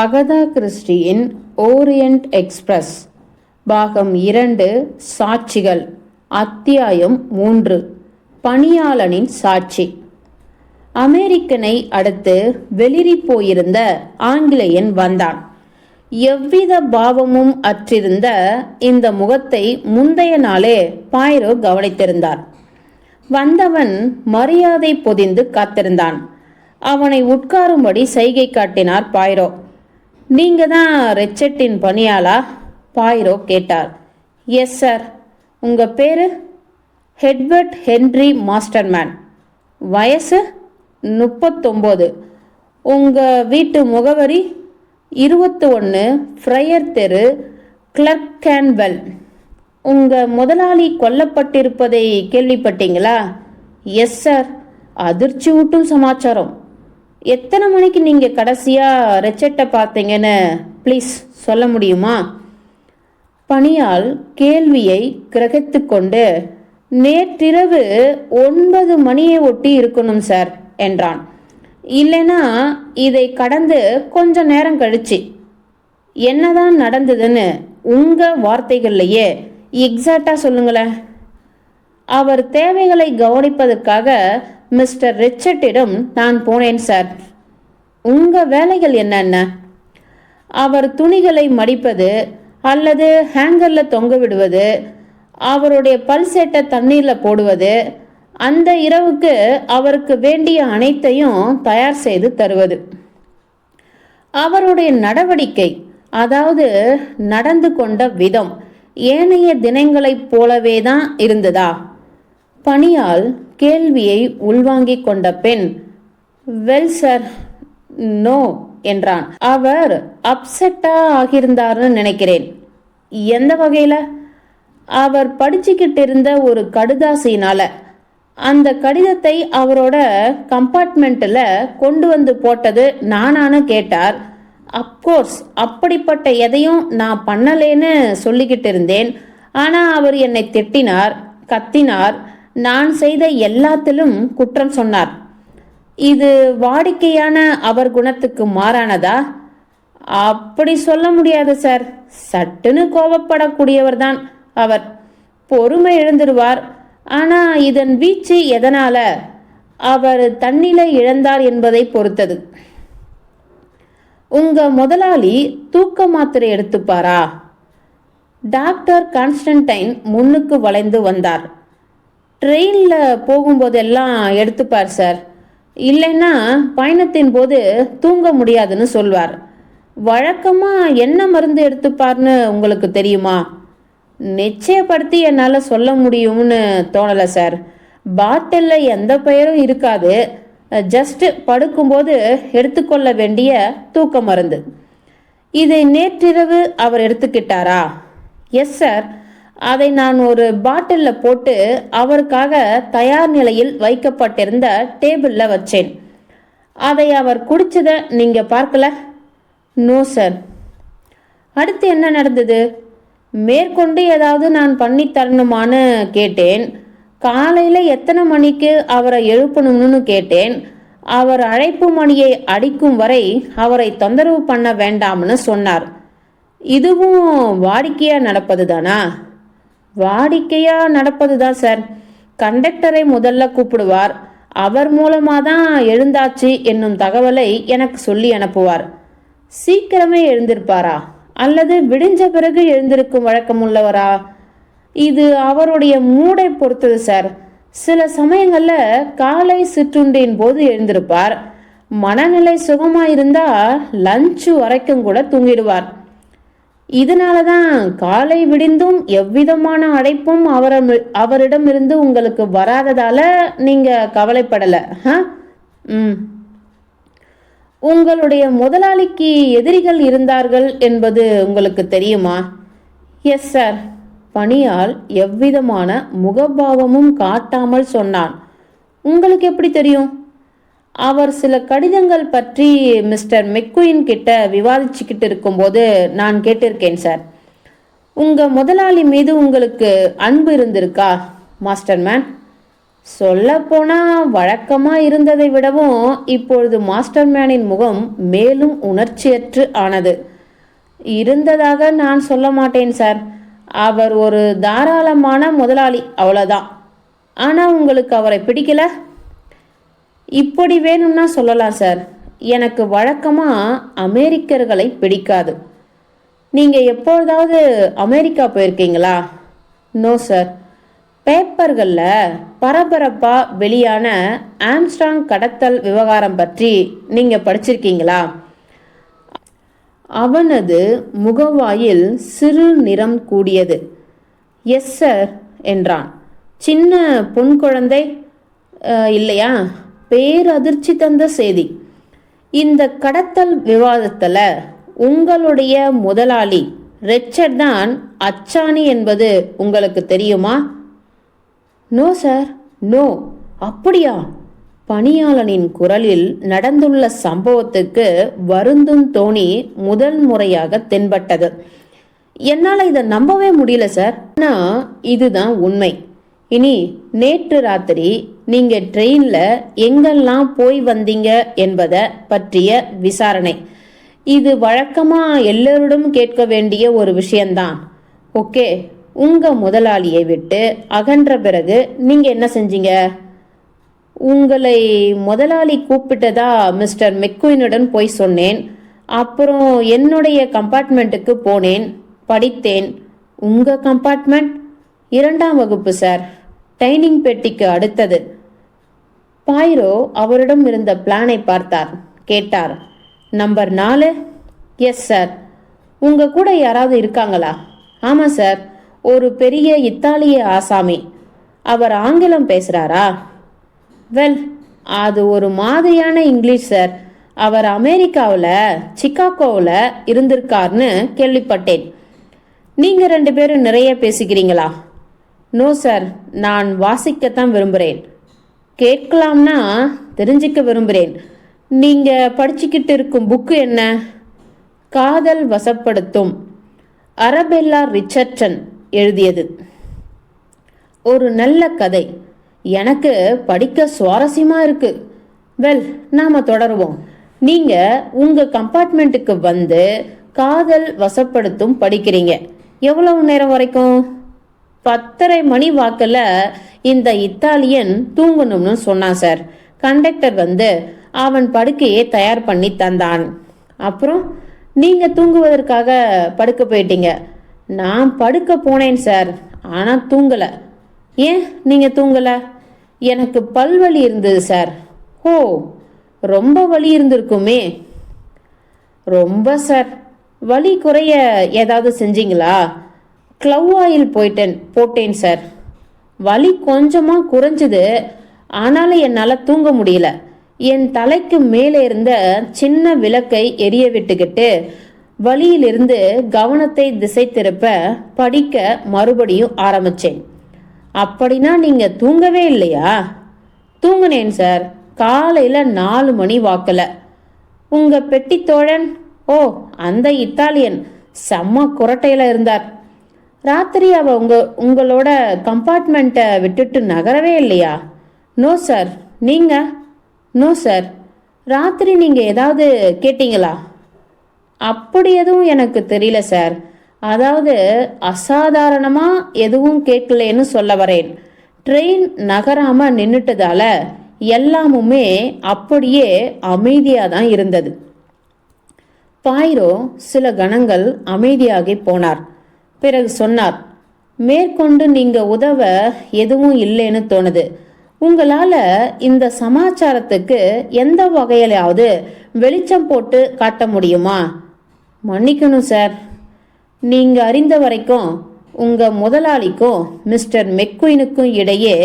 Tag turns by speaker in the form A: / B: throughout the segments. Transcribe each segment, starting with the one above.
A: Agatha கிறிஸ்டியின் Orient express பாகம் இரண்டு சாட்சிகள் அத்தியாயம் மூன்று பணியாளனின் சாட்சி. அமெரிக்கனை அடுத்து வெளிரி போயிருந்த ஆங்கிலேயன் வந்தான். எவ்வித பாவமும் அற்றிருந்த இந்த முகத்தை முந்தைய நாளே பாயிரோ கவனித்திருந்தார். வந்தவன் மரியாதை பொதிந்து காத்திருந்தான். அவனை உட்காரும்படி சைகை காட்டினார் பாயிரோ. நீங்க தான் ரெச்சட்டின் பணியாளா? பாயிரோ கேட்டார். Yes sir. உங்க பேரு? Edward Henry Masterman. வயசு? முப்பத்தொம்போது. உங்க வீட்டு முகவரி? இருபத்தி ஒன்று ஃப்ரையர் தெரு கிளர்க் கேன்வெல். உங்க முதலாளி கொல்லப்பட்டிருப்பதை கேள்விப்பட்டீங்களா? Yes sir. அதிர்ச்சி ஊட்டும் சமாச்சாரம். எத்தனை மணிக்கு நீங்க கடைசியா ரெச்சட்டை பார்த்தீங்கன்னு ப்ளீஸ் சொல்ல முடியுமா? பணியால் கேள்வியை கிரகித்து கொண்டு நேற்றிரவு ஒன்பது மணியை ஒட்டி இருக்கணும் சார் என்றான். இல்லைனா இதை கடந்து கொஞ்ச நேரம் கழிச்சு. என்னதான் நடந்ததுன்னு உங்க வார்த்தைகள்லையே எக்ஸாக்டா சொல்லுங்களேன். அவர் தேவைகளை கவனிப்பதற்காக மிஸ்டர் ரிச்சர்ட்டிடம் நான் போனேன் சார். உங்க வேலைகள் என்னென்ன? அவர் துணிகளை மடிப்பது அல்லது ஹேங்கர்ல தொங்க விடுவது அவருடைய பல் சேட்டை தண்ணீர்ல போடுவது அந்த இரவுக்கு அவருக்கு வேண்டிய அனைத்தையும் தயார் செய்து தருவது. அவருடைய நடவடிக்கை அதாவது நடந்து கொண்ட விதம் ஏனைய தினங்களைப் போலவே தான் இருந்ததா? பணியால் கேள்வியை உள்வாங்கிக் கொண்ட பெண் வெல் சார் நோ என்றான். அவர் அப்செட்டா ஆகியிருந்தார்னு நினைக்கிறேன். எந்த வகையில? அவர் படிச்சுக்கிட்டு இருந்த ஒரு கடுதாசினால அந்த கடிதத்தை அவரோட கம்பார்ட்மெண்ட்டில் கொண்டு வந்து போட்டது நானானு கேட்டார். அப்கோர்ஸ் அப்படிப்பட்ட எதையும் நான் பண்ணலேன்னு சொல்லிக்கிட்டு இருந்தேன் ஆனால் அவர் என்னை திட்டினார் கத்தினார். நான் செய்த எல்லாத்திலும் குற்றம் சொன்னார். இது வாடிக்கையான அவர் குணத்துக்கு மாறானதா? அப்படி சொல்ல முடியாது சார். சட்டுன்னு கோபப்படக்கூடியவர் தான் அவர். பொறுமை எழுந்துருவார். ஆனா இதன் வீச்சு எதனால? அவர் தன்னிலை இழந்தார் என்பதை பொறுத்தது. உங்க முதலாளி தூக்க மாத்திரை எடுத்துப்பாரா? டாக்டர் கான்ஸ்டன்டைன் முன்னுக்கு வளைந்து வந்தார். ட்ரெயினில் போகும்போதெல்லாம் எடுத்துப்பார் சார் இல்லைன்னா பயணத்தின் போது தூங்க முடியாதுன்னு சொல்வார். வழக்கமாக என்ன மருந்து எடுத்துப்பார்னு உங்களுக்கு தெரியுமா? நிச்சயப்படுத்தி என்னால் சொல்ல முடியும்னு தோணலை சார் பாட்டிலில் எந்த பெயரும் இருக்காது. ஜஸ்ட் படுக்கும்போது எடுத்துக்கொள்ள வேண்டிய தூக்க மருந்து. இதை நேற்றிரவு அவர் எடுத்துக்கிட்டாரா? எஸ் சார் அதை நான் ஒரு பாட்டிலில் போட்டு அவருக்காக தயார் நிலையில் வைக்கப்பட்டிருந்த டேபிளில் வச்சேன். அதை அவர் குடிச்சதை நீங்கள் பார்க்கல? No sir. அடுத்து என்ன நடந்தது? மேற்கொண்டு ஏதாவது நான் பண்ணி தரணுமான்னு கேட்டேன். காலையில் எத்தனை மணிக்கு அவரை எழுப்பணும்னு கேட்டேன். அவர் அழைப்பு மணியை அடிக்கும் வரை அவரை தொந்தரவு பண்ண வேண்டாம்னு சொன்னார். இதுவும் வாடிக்கையா நடப்பது தானா வாடிக்கையா நடப்பது தான் சார் கண்டக்டரை முதல்ல கூப்பிடுவார். அவர் மூலமாக தான் எழுந்தாச்சு என்னும் தகவலை எனக்கு சொல்லி அனுப்புவார். சீக்கிரமே எழுந்திருப்பாரா? அல்லது விடிஞ்ச பிறகு எழுந்திருக்கும் வழக்கம் உள்ளவரா? இது அவருடைய மூடை பொறுத்தது சார் சில சமயங்களில் காலை சிற்றுண்டியின் போது எழுந்திருப்பார். மனநிலை சுகமாக இருந்தால் லஞ்சு வரைக்கும் கூட தூங்கிடுவார். இதனால தான் காலை விடிந்தும் எவ்விதமான அழைப்பும் அவர அவரிடமிருந்து உங்களுக்கு வராததால நீங்க கவலைப்படல ம். உங்களுடைய முதலாளிக்கு எதிரிகள் இருந்தார்கள் என்பது உங்களுக்கு தெரியுமா? Yes sir. பணியால் எவ்விதமான முகபாவமும் காட்டாமல் சொன்னான். உங்களுக்கு எப்படி தெரியும்? அவர் சில கடிதங்கள் பற்றி மிஸ்டர் மெக்குயின் கிட்ட விவாதிச்சுக்கிட்டு இருக்கும்போது நான் கேட்டிருக்கேன் சார். உங்க முதலாளி மீது உங்களுக்கு அன்பு இருந்திருக்கா மாஸ்டர் மேன்? சொல்லப்போனா வழக்கமா இருந்ததை விடவும் இப்பொழுது மாஸ்டர் மேனின் முகம் மேலும் உணர்ச்சியற்று ஆனது. இருந்ததாக நான் சொல்ல மாட்டேன் சார். அவர் ஒரு தாராளமான முதலாளி அவ்வளோதான் ஆனால் உங்களுக்கு அவரை பிடிக்கல? இப்படி வேணும்னா சொல்லலாம் சார். எனக்கு வழக்கமாக அமெரிக்கர்களை பிடிக்காது. நீங்கள் எப்பொழுதாவது அமெரிக்கா போயிருக்கீங்களா? No sir. பேப்பர்களில் பரபரப்பாக வெளியான ஆம்ஸ்ட்ராங் கடத்தல் விவகாரம் பற்றி நீங்கள் படிச்சிருக்கீங்களா? அவனது முகவாயில் சிறு நிறம் கூடியது. எஸ் சார் என்றான். சின்ன பொன் குழந்தை இல்லையா? பேரதிர்ச்சி தந்த செய்தி. இந்த கடத்தல் விவாதத்தில் உங்களுடைய முதலாளி ரெச்சர்ட் தான் அச்சாணி என்பது உங்களுக்கு தெரியுமா? No sir. நோ. அப்படியா? பணியாளனின் குரலில் நடந்துள்ள சம்பவத்துக்கு வருந்தும் தோணி முதல் முறையாக தென்பட்டது. என்னால் இதை நம்பவே முடியல சார். ஆனால் இதுதான் உண்மை. இனி நேற்று ராத்திரி நீங்க ட்ரெயின்ல எங்கெல்லாம் போய் வந்தீங்க என்பதை பற்றிய விசாரணை. இது வழக்கமா எல்லோரிடம் கேட்க வேண்டிய ஒரு விஷயம்தான். ஓகே உங்க முதலாளியை விட்டு அகன்ற பிறகு நீங்க என்ன செஞ்சீங்க? உங்களை முதலாளி கூப்பிட்டதா மிஸ்டர் மெக்குயினுடன் போய் சொன்னேன். அப்புறம் என்னுடைய கம்பார்ட்மெண்ட்டுக்கு போனேன் படித்தேன். உங்க கம்பார்ட்மெண்ட்? இரண்டாம் வகுப்பு சார். டைனிங் பெட்டிக்கு அடுத்தது. பாயிரோ அவரிடம் இருந்த பிளானை பார்த்தார். கேட்டார் நம்பர் நாலு? எஸ் சார் உங்க கூட யாராவது இருக்காங்களா? ஆமாம் சார் ஒரு பெரிய இத்தாலிய ஆசாமி. அவர் ஆங்கிலம் பேசுகிறாரா வெல் அது ஒரு மாதிரியான இங்கிலீஷ் சார் அவர் அமெரிக்காவில் சிக்காகோவில் இருந்திருக்கார்னு கேள்விப்பட்டேன். நீங்கள் ரெண்டு பேரும் நிறைய பேசிக்கிறீங்களா? No sir. நான் வாசிக்கத்தான் விரும்புகிறேன் கேட்கலாம்னா தெரிஞ்சுக்க விரும்புகிறேன் நீங்கள் படிச்சுக்கிட்டு இருக்கும் புக்கு என்ன? காதல் வசப்படுத்தும். அரபெல்லா ரிச்சர்டன் எழுதியது. ஒரு நல்ல கதை. எனக்கு படிக்க சுவாரஸ்யமாக இருக்குது வெல் நாம் தொடருவோம். நீங்கள் உங்கள் கம்பார்ட்மெண்ட்டுக்கு வந்து காதல் வசப்படுத்தும் படிக்கிறீங்க. எவ்வளவு நேரம் வரைக்கும்? பத்தரை மணி வாக்கில் இந்த இத்தாலியன் தூங்கணும்னு சொன்னான் சார். கண்டக்டர் வந்து அவன் படுக்கையை தயார் பண்ணி தந்தான். அப்புறம் நீங்க தூங்குவதற்காக படுக்க போயிட்டீங்க. நான் படுக்க போனேன் சார். ஆனால் தூங்கல. ஏன் நீங்க தூங்கல? எனக்கு பல்வலி இருந்தது சார். ஓ ரொம்ப வலி இருந்திருக்குமே. ரொம்ப சார். வலி குறைய ஏதாவது செஞ்சீங்களா? க்ளவ் ஆயில் போயிட்டேன் போட்டேன் சார் வலி கொஞ்சமாக குறைஞ்சுது. ஆனாலும் என்னால் தூங்க முடியல. என் தலைக்கு மேலே இருந்த சின்ன விளக்கை எரிய விட்டுக்கிட்டு வழியிலிருந்து கவனத்தை திசை திருப்ப படிக்க மறுபடியும் ஆரம்பித்தேன் அப்படின்னா நீங்க தூங்கவே இல்லையா? தூங்குனேன் சார் காலையில் நாலு மணி வாக்கில். உங்கள் பெட்டி தோழன்? ஓ அந்த இத்தாலியன். செம்ம குரட்டையில் இருந்தார். ராத்திரி அவ உங்க உங்களோட கம்பார்ட்மெண்ட்டை விட்டுட்டு நகரவே இல்லையா? நோ சார் நீங்க? நோ சார் ராத்திரி நீங்க ஏதாவது கேட்டீங்களா? அப்படி எதுவும் எனக்கு தெரியல சார் அதாவது அசாதாரணமா எதுவும் கேட்கலன்னு சொல்ல வரேன். ட்ரெயின் நகராம நின்றுட்டதால எல்லாமுமே அப்படியே அமைதியாக தான் இருந்தது. பாயிரோ சில கணங்கள் அமைதியாகி போனார். பிறகு சொன்னார் மேற்கொண்டு நீங்க உதவ எதுவும் இல்லைன்னு தோணுது. உங்களால இந்த சமாச்சாரத்துக்கு எந்த வகையிலாவது வெளிச்சம் போட்டு காட்ட முடியுமா? மன்னிக்கணும் சார். நீங்க அறிந்த வரைக்கும் உங்க முதலாளிக்கும் மிஸ்டர் மெக்குயினுக்கும் இடையே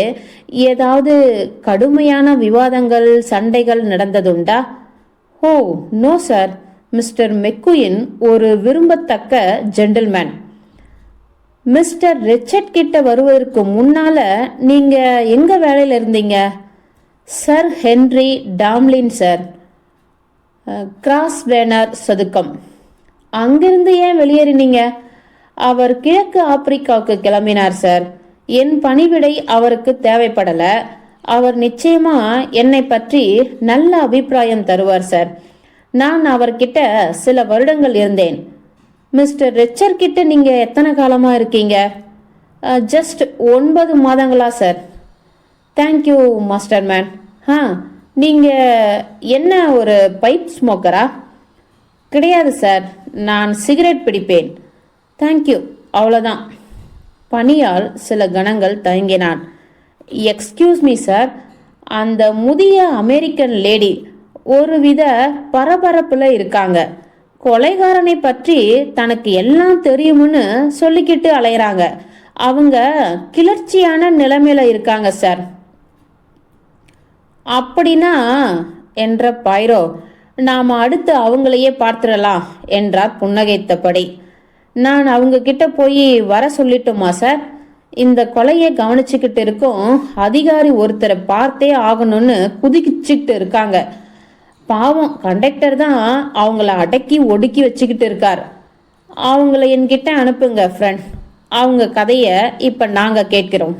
A: ஏதாவது கடுமையான விவாதங்கள் சண்டைகள் நடந்ததுண்டா? Oh no sir. Mister McQueen ஒரு விரும்பத்தக்க ஜென்டில்மேன். மிஸ்டர் ரிச்சர்ட் கிட்ட வருவதற்கு முன்னால நீங்க எங்க வேலையில இருந்தீங்க? Sir Henry Tomlin sir Grosvenor சதுக்கம். அங்கிருந்து ஏன் வெளியேறினீங்க? அவர் கிழக்கு ஆப்பிரிக்காவுக்கு கிளம்பினார் சார் என் பணிவிடை அவருக்கு தேவைப்படல. அவர் நிச்சயமா என்னை பற்றி நல்ல அபிப்பிராயம் தருவார் சார் நான் அவர்கிட்ட சில வருடங்கள் இருந்தேன். மிஸ்டர் ரிச்சர் கிட்ட நீங்க எத்தனை காலமா இருக்கீங்க? ஜஸ்ட் ஒன்பது மாதங்களா சார் தேங்க்யூ மாஸ்டர் மேன் ஆ நீங்கள் என்ன ஒரு பைப் ஸ்மோக்கரா கிடையாது சார் நான் சிகரெட் பிடிப்பேன். தேங்க்யூ அவ்வளோதான் பணியால் சில கணங்கள் தயங்கினான். எக்ஸ்கியூஸ் மீ சார் அந்த முதிய அமெரிக்கன் லேடி ஒருவித பரபரப்பில் இருக்காங்க. கொலைகாரனை பற்றி தனக்கு எல்லாம் தெரியும்னு சொல்லிக்கிட்டு அலையிறாங்க. அவங்க கிளர்ச்சியான நிலைமையில இருக்காங்க சார். அப்படின்னா என்ற பைரோ நாம் அடுத்து அவங்களையே பார்த்துடலாம் என்றார் புன்னகைத்தபடி. நான் அவங்க கிட்ட போய் வர சொல்லிட்டோமா சார்? இந்த கொலையை கவனிச்சுக்கிட்டு இருக்கும் அதிகாரி ஒருத்தரை பார்த்தே ஆகணும்னு குதிச்சுக்கிட்டு இருக்காங்க. பாவம் கண்டக்டர் தான் அவங்கள அடக்கி ஒடுக்கி வச்சுக்கிட்டு இருக்கார். அவங்கள என்கிட்ட அனுப்புங்க ஃப்ரெண்ட் அவங்க கதையை இப்போ நாங்கள் கேட்கிறோம்.